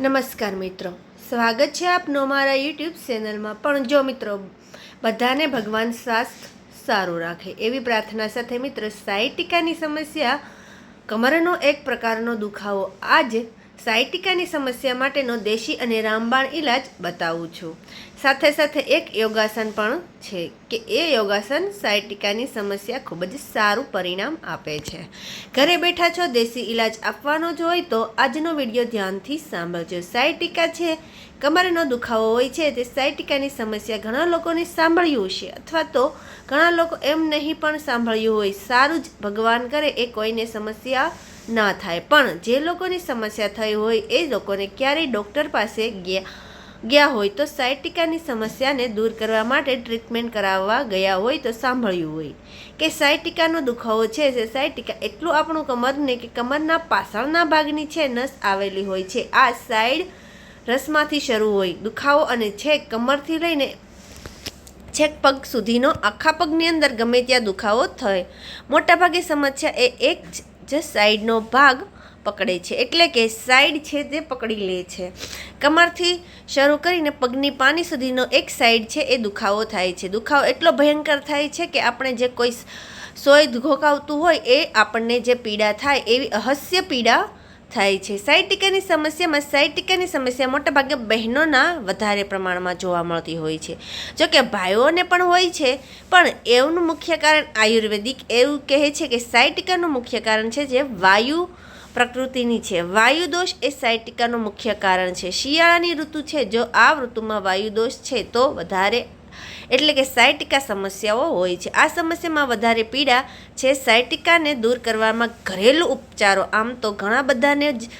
નમસ્કાર મિત્રો. સ્વાગત છે આપનો મારા યુટ્યુબ ચેનલમાં પણ જો મિત્રો, બધાને ભગવાન સ્વાસ્થ્ય સારું રાખે, એવી પ્રાર્થના સાથે મિત્રો સાયટિકાની સમસ્યા, કમરનો એક પ્રકારનો દુખાવો. આજે સાયટિકાની સમસ્યા માટેનો દેશી અને રામબાણ ઈલાજ બતાવું છું. સાથે સાથે એક યોગાસન પણ છે કે એ યોગાસન સાયટિકાની સમસ્યા ખૂબ જ સારું પરિણામ આપે છે. ઘરે બેઠા છો દેશી ઈલાજ આપવાનો જ હોય તો આજનો વીડિયો ધ્યાનથી સાંભળજો. સાયટિકા છે, કમરનો દુખાવો હોય છે, તે સાયટિકાની સમસ્યા ઘણા લોકોને સાંભળ્યું છે અથવા તો ઘણા લોકો એમ નહીં પણ સાંભળ્યું હોય. સારું જ ભગવાન કરે એ કોઈને સમસ્યા ના થાય. પણ જે લોકોની સમસ્યા થઈ હોય એ લોકોને ક્યારેય ડૉક્ટર પાસે ગયા ગયા હોય તો સાયટિકાની સમસ્યાને દૂર કરવા માટે ટ્રીટમેન્ટ કરાવવા ગયા હોય તો સાંભળ્યું હોય. કે સાયટિકાનો દુખાવો છે, જે સાયટિકા એટલું આપણું કમરને કે કમરના પાછળના ભાગની છે, નસ આવેલી હોય છે. આ સાઈડ રસમાંથી શરૂ હોય. દુખાવો અને છેક કમરથી લઈને છેક પગ સુધીનો આખા પગની અંદર ગમે ત્યાં દુખાવો થાય. મોટાભાગે સમસ્યા એ એક જ સાઈડનો ભાગ પકડે છે. એટલે કે સાઈડ છે તે પકડી લે છે. કમરથી શરૂ કરીને પગની પાની સુધીનો એક સાઈડ છે એ દુખાવો થાય છે. દુખાવો એટલો ભયંકર થાય છે કે આપણે જે કોઈ સોય ઘોકાવતું હોય એ આપણને જે પીડા થાય એવી અહસ્ય પીડા થાય છે. સાયટિકાની સમસ્યામાં સાયટિકાની સમસ્યા મોટાભાગે બહેનોના વધારે પ્રમાણમાં જોવા મળતી હોય છે. જો કે ભાઈઓને પણ હોય છે, પણ એવું મુખ્ય કારણ આયુર્વેદિક એવું કહે છે કે સાયટિકાનું મુખ્ય કારણ છે જે વાયુ પ્રકૃતિની છે. વાયુ દોષ એ સાયટિકાનું મુખ્ય કારણ છે. શિયાળાની ઋતુ છે, જો આ ઋતુમાં વાયુ દોષ છે તો વધારે એટલે કે સાયટિકા સમસ્યાઓ હોય છે. આ સમસ્યામાં વધારે પીડા છે. સાયટિકાને દૂર કરવામાં ઘરેલું ઉપચારો. આમ તો ઘણા બધાને જ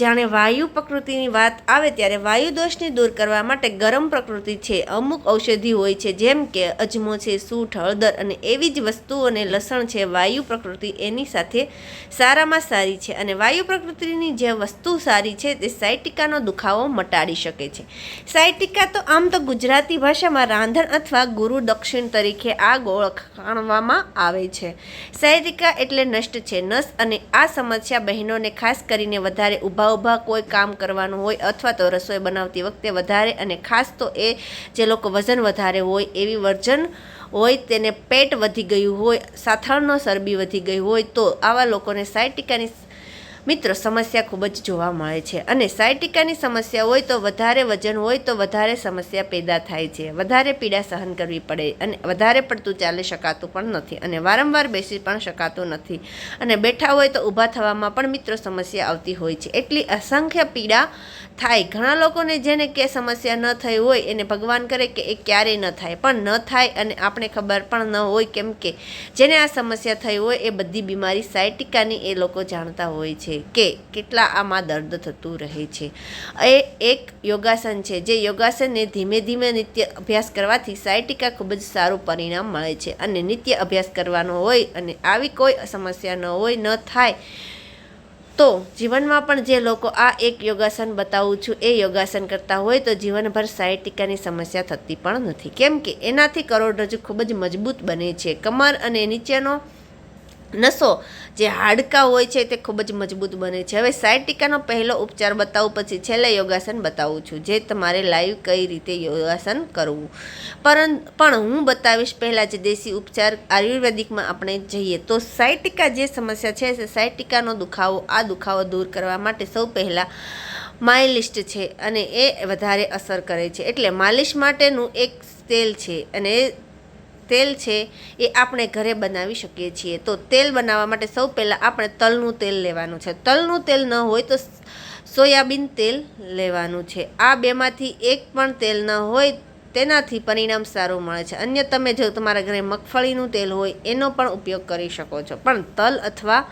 જાણે વાયુ પ્રકૃતિની વાત આવે ત્યારે વાયુ દોષને દૂર કરવા માટે ગરમ પ્રકૃતિ છે. અમુક ઔષધિ હોય છે, જેમ કે અજમો છે સૂઠ હળદર અને એવી જ વસ્તુઓને લસણ છે. વાયુ પ્રકૃતિ એની સાથે સારામાં સારી છે અને વાયુ પ્રકૃતિની જે વસ્તુ સારી છે તે સાયટિકાનો દુખાવો મટાડી શકે છે. સાયટિકા તો આમ તો ગુજરાતી ભાષામાં રાંધણ અથવા ગુરુ દક્ષિણ તરીકે આ ઓળખાણવામાં આવે છે. સાયટિકા એટલે નષ્ટ છે. નસ અને આ સમસ્યા બહેનોને ખાસ કરીને વધારે ઊભા કોઈ કામ કરવાનું હોય અથવા તો રસોઈ બનાવતી વખતે વધારે અને ખાસ તો એ જે લોકો વજન વધારે હોય એવી વર્જન હોય તેને પેટ વધી ગયું હોય, સાથળનો ચરબી વધી ગઈ હોય તો આવા લોકોને સાયટિકાની મિત્રો, સમસ્યા ખૂબ જ જોવા મળે છે અને સાયટિકાની સમસ્યા હોય તો વધારે વજન હોય તો વધારે સમસ્યા પેદા થાય છે. વધારે પીડા સહન કરવી પડે અને વધારે પડતું ચાલી શકાતું પણ નથી અને વારંવાર બેસી પણ શકાતું નથી અને બેઠા હોય તો ઊભા થવામાં પણ મિત્રો સમસ્યા આવતી હોય છે. એટલી અસંખ્ય પીડા થાય. ઘણા લોકોને જેને કે સમસ્યા ન થઈ હોય એને ભગવાન કરે કે એ ક્યારેય ન થાય. પણ ન થાય અને આપણે ખબર પણ ન હોય કેમ કે જેને આ સમસ્યા થઈ હોય એ બધી બીમારી સાયટિકાની એ લોકો જાણતા હોય છે. કે કેટલા આમાં દર્દ થતું રહે છે. એ એક યોગાસન છે, જે યોગાસનને ધીમે ધીમે નિત્ય અભ્યાસ કરવાથી સાયટિકા ખૂબ જ સારું પરિણામ મળે છે અને નિત્ય અભ્યાસ કરવાનો હોય અને આવી કોઈ સમસ્યા ન હોય, ન થાય, તો જીવનમાં પણ જે લોકો આ એક યોગાસન બતાવું છું, એ યોગાસન કરતા હોય તો જીવનભર સાયટિકાની સમસ્યા થતી પણ નથી. કેમ કે એનાથી કરોડરજ્જુ ખૂબ જ મજબૂત બને છે. કમર અને નીચેનો નસો જે હાડકા હોય છે તે ખૂબ જ મજબૂત બને છે. હવે સાયટિકાનો પહેલો ઉપચાર બતાવું, પછી છેલ્લે યોગાસન બતાવું છું, જે તમારે લાઈવ કઈ રીતે યોગાસન કરવું. પરં પણ હું બતાવીશ પહેલાં જે દેશી ઉપચાર આયુર્વેદિકમાં આપણે જઈએ. તો સાયટિકા જે સમસ્યા છે, તે સાયટિકાનો દુખાવો, આ દુખાવો દૂર કરવા માટે સૌ પહેલાં માઇલિસ્ટ છે અને એ વધારે અસર કરે છે. એટલે માલિશ માટેનું એક તેલ છે અને તેલ છે એ આપણે ઘરે બનાવી શકીએ છીએ. તો તેલ બનાવવા માટે સૌ પહેલાં આપણે તલનું તેલ લેવાનું છે. તલનું તેલ ન હોય તો સોયાબીન તેલ લેવાનું છે. આ બેમાંથી એક પણ તેલ ન હોય તેનાથી પરિણામ સારું મળે છે. અન્ય તમે જો તમારા ઘરે મગફળીનું તેલ હોય એનો પણ ઉપયોગ કરી શકો છો. પણ તલ અથવા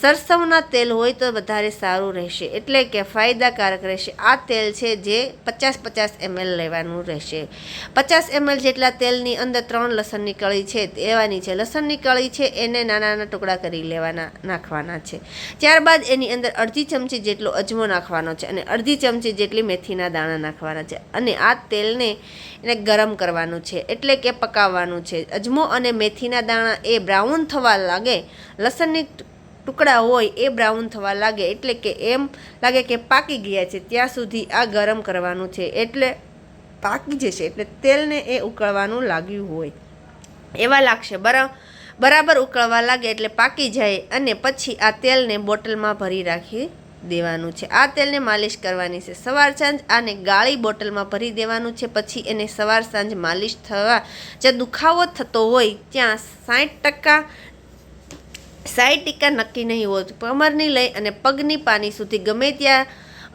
સરસવના તેલ હોય તો વધારે સારું રહેશે. એટલે કે ફાયદાકારક રહેશે. આ તેલ છે જે પચાસ પચાસ એમએલ લેવાનું રહેશે. પચાસ એમએલ જેટલા તેલની અંદર ત્રણ લસણની કળી છે લેવાની છે લસણની કળી છે, એને નાના નાના ટુકડા કરી લેવાના, નાખવાના છે. ત્યારબાદ એની અંદર અડધી ચમચી જેટલો અજમો નાખવાનો છે અને અડધી ચમચી જેટલી મેથીના દાણા નાખવાના છે. અને આ તેલને એને ગરમ કરવાનું છે. એટલે કે પકાવવાનું છે. અજમો અને મેથીના દાણા એ બ્રાઉન થવા લાગે, લસણની ટુકડા હોય એ બ્રાઉન થવા લાગે, એટલે કે એમ લાગે કે પાકી ગયા છે, ત્યાં સુધી આ ગરમ કરવાનું છે. એટલે પાકી જશે, એટલે તેલને એ ઉકળવાનું લાગ્યું હોય. એવા લાગશે. બરા, બરાબર ઉકળવા લાગે એટલે પાકી જાય અને પછી આ તેલને બોટલમાં ભરી રાખી દેવાનું છે. આ તેલને માલિશ કરવાની છે. સવાર સાંજ આને ગાળી બોટલમાં ભરી દેવાનું છે, પછી એને સવાર સાંજ માલિશ થવા જે દુખાવો થતો હોય, ત્યાં સાઠ ટકા સાઠ ટીકા નક્કી નહીં હોત, કમરની લઈ અને પગની પાની સુધી ગમે ત્યાં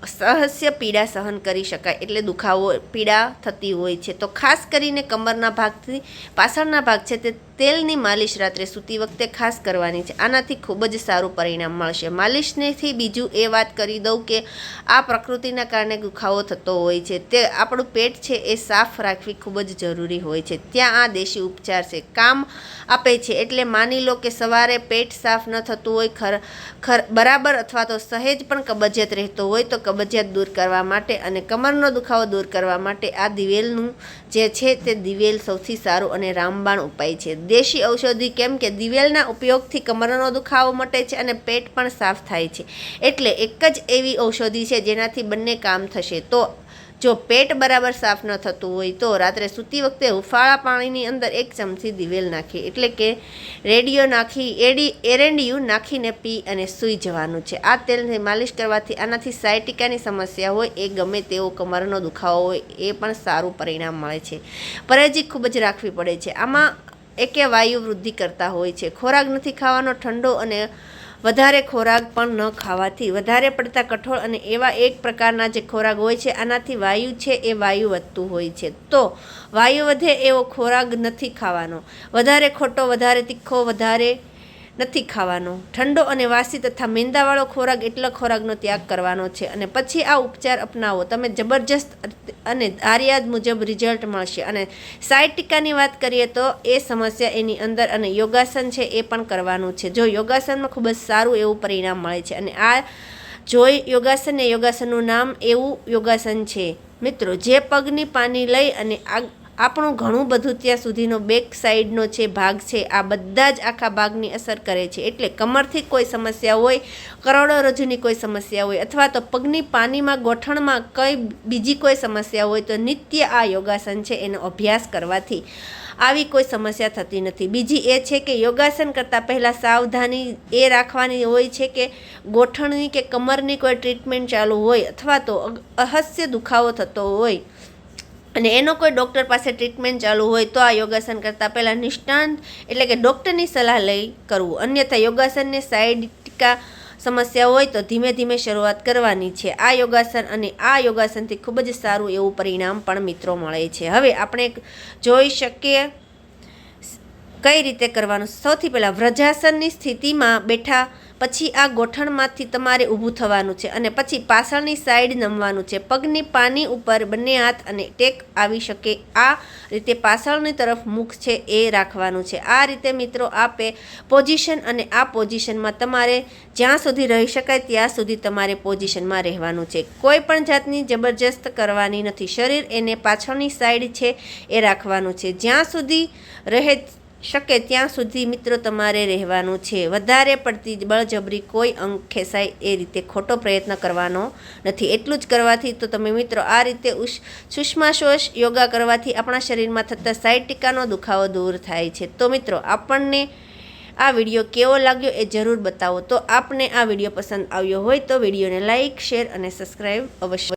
સહસ્ય પીડા સહન કરી શકાય, એટલે દુખાવો, પીડા થતી હોય છે. તો ખાસ કરીને કમરના ભાગથી પાછળના ભાગ છે તે તેલની માલિશ રાત્રે સૂતી વખતે ખાસ કરવાની છે. આનાથી ખૂબ જ સારું પરિણામ મળશે. માલિશનેથી બીજું એ વાત કરી દઉં કે આ પ્રકૃતિના કારણે દુખાવો થતો હોય છે. તે આપણું પેટ છે એ સાફ રાખવી ખૂબ જ જરૂરી હોય છે. ત્યાં આ દેશી ઉપચાર છે. કામ આપે છે. એટલે માની લો કે સવારે પેટ સાફ ન થતું હોય, ખર ખર, બરાબર અથવા તો સહેજ પણ કબજિયાત રહેતો હોય તો કબજિયાત દૂર કરવા માટે અને કમરનો દુખાવો દૂર કરવા માટે આ દિવેલનું જે છે તે દિવેલ સૌથી સારું અને રામબાણ ઉપાય છે. દેશી ઔષધિ કેમ કે દિવેલના ઉપયોગથી કમરનો દુખાવો મટે છે અને પેટ પણ સાફ થાય છે. એટલે એક જ એવી ઔષધિ છે જેનાથી બંને કામ થશે. તો જો પેટ બરાબર સાફ ન થતું હોય તો રાત્રે સૂતી વખતે હુફાળા પાણીની અંદર એક ચમચી દિવેલ નાખી. એટલે કે રેડિયો નાખી, એડી, એરેન્ડિયું નાખીને પી અને સૂઈ જવાનું છે. આ તેલને માલિશ કરવાથી આનાથી સાયટિકાની સમસ્યા હોય, એ ગમે તેવો કમરનો દુખાવો હોય, એ પણ સારું પરિણામ મળે છે. પરેજી ખૂબ જ રાખવી પડે છે. આમાં એકે વાયુ વૃદ્ધિ કરતા હોય છે. ખોરાક નથી ખાવાનો, ઠંડો અને વધારે ખોરાક પણ ન ખાવાથી. વધારે પડતા કઠોળ અને એવા એક પ્રકારના જે ખોરાક હોય છે, આનાથી વાયુ છે એ વાયુ વધતું હોય છે. તો વાયુ વધે એવો ખોરાક નથી ખાવાનો. વધારે ખોટો, વધારે તીખો, વધારે નથી ખાવાનો. ઠંડો અને વાસી તથા મેંદાવાળો ખોરાક એટલા ખોરાકનો ત્યાગ કરવાનો છે અને પછી આ ઉપચાર અપનાવો. તમે જબરજસ્ત અને આર્યાદ મુજબ રિઝલ્ટ મળશે. અને સાઈડ ટીકાની વાત કરીએ તો એ સમસ્યા એની અંદર અને યોગાસન છે એ પણ કરવાનું છે. જો યોગાસનમાં ખૂબ જ સારું એવું પરિણામ મળે છે અને આ જોઈ યોગાસન એ યોગાસનનું નામ એવું યોગાસન છે. મિત્રો, જે પગની પાની લઈ અને આ આપણું ઘણું બધું ત્યાં સુધીનો બેક સાઈડનો છે ભાગ છે, આ બધા જ આખા ભાગની અસર કરે છે. એટલે કમરથી કોઈ સમસ્યા હોય કરોડરજ્જુની કોઈ સમસ્યા હોય, અથવા તો પગની પાનીમાં, ગોઠણમાં કઈ બીજી કોઈ સમસ્યા હોય, તો નિત્ય આ યોગાસન છે એનો અભ્યાસ કરવાથી આવી કોઈ સમસ્યા થતી નથી. બીજી એ છે કે યોગાસન કરતાં પહેલાં સાવધાની એ રાખવાની હોય છે કે ગોઠણની કે કમરની કોઈ ટ્રીટમેન્ટ ચાલુ હોય, અથવા તો અહસ્ય દુખાવો થતો હોય અને એનો કોઈ ડૉક્ટર પાસે ટ્રીટમેન્ટ ચાલુ હોય તો આ યોગાસન કરતાં પહેલાં નિષ્ણાંત એટલે કે ડૉક્ટરની સલાહ લઈ કરવું. અન્યથા યોગાસનને સાઈડ ટીકા સમસ્યા હોય તો ધીમે ધીમે શરૂઆત કરવાની છે. આ યોગાસન અને આ યોગાસનથી ખૂબ જ સારું એવું પરિણામ પણ મિત્રો મળે છે. હવે આપણે જોઈ શકીએ કઈ રીતે કરવાનું? સૌથી પહેલાં વ્રજાસનની સ્થિતિમાં બેઠા, પછી આ ગોઠણમાંથી તમારે ઊભું થવાનું છે અને પછી પાછળની સાઈડ નમવાનું છે. પગની પાની ઉપર બંને હાથ અને ટેક આવી શકે. આ રીતે પાછળની તરફ મુખ છે એ રાખવાનું છે. આ રીતે મિત્રો આપે પોઝિશન અને આ પોઝિશનમાં તમારે જ્યાં સુધી રહી શકાય ત્યાં સુધી તમારે પોઝિશનમાં રહેવાનું છે. કોઈ પણ જાતની જબરજસ્ત કરવાની નથી. શરીર એને પાછળની સાઈડ છે એ રાખવાનું છે. જ્યાં સુધી રહે શકે ત્યાં સુધી મિત્રો તમારે રહેવાનું છે. વધારે પડતી બળજબરી કોઈ અંગ ખેંચાય એ રીતે ખોટો પ્રયત્ન કરવાનો નથી. એટલું જ કરવાથી તો તમે મિત્રો આ રીતે સુષ્માશોષ યોગા કરવાથી આપણા શરીરમાં થતા સાઈડ ટીકાનો દુખાવો દૂર થાય છે. તો મિત્રો આપણને આ વીડિયો કેવો લાગ્યો એ જરૂર બતાવો. તો આપને આ વીડિયો પસંદ આવ્યો હોય તો વિડીયોને લાઇક શેર અને સબસ્ક્રાઈબ અવશ્ય